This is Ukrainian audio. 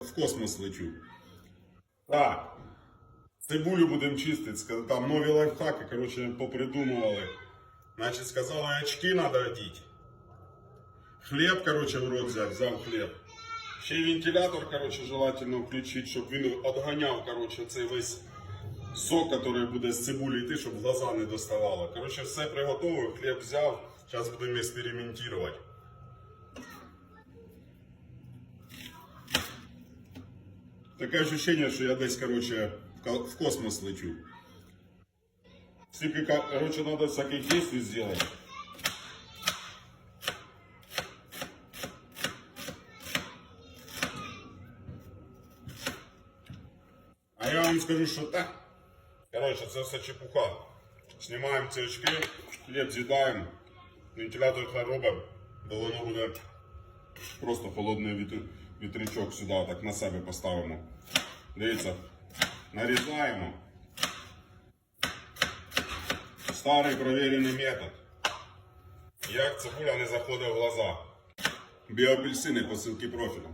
в космос лечу. Так. Цибулю будемо чистити. Там нові лайфхаки, коротше, попридумували. Значить, сказали, очки треба одіти. Хліб, коротше, в рот взяв, взяв хліб. Ще й вентилятор, коротше, желательно включити, щоб він відганяв, коротше, цей весь сок, який буде з цибулі йти, щоб глаза не доставало. Коротше, все приготував, хліб взяв. Зараз будемо експериментувати. Таке ощущение, що я десь, короче, в ко- в космос лечу. Стільки, ка- короче, надо всяких действий сделать. А я вам скажу, що так. Короче, це все чепуха. Знімаємо ці очки, хліб з'їдаємо, вентилятор хай робимо, бо воно буде Просто холодний вітр, вітрячок сюди так на себе поставимо. Дивіться, нарізаємо. Старий провірений метод. Як цибуля не заходить в глаза. Біоапельсини посилки профілю.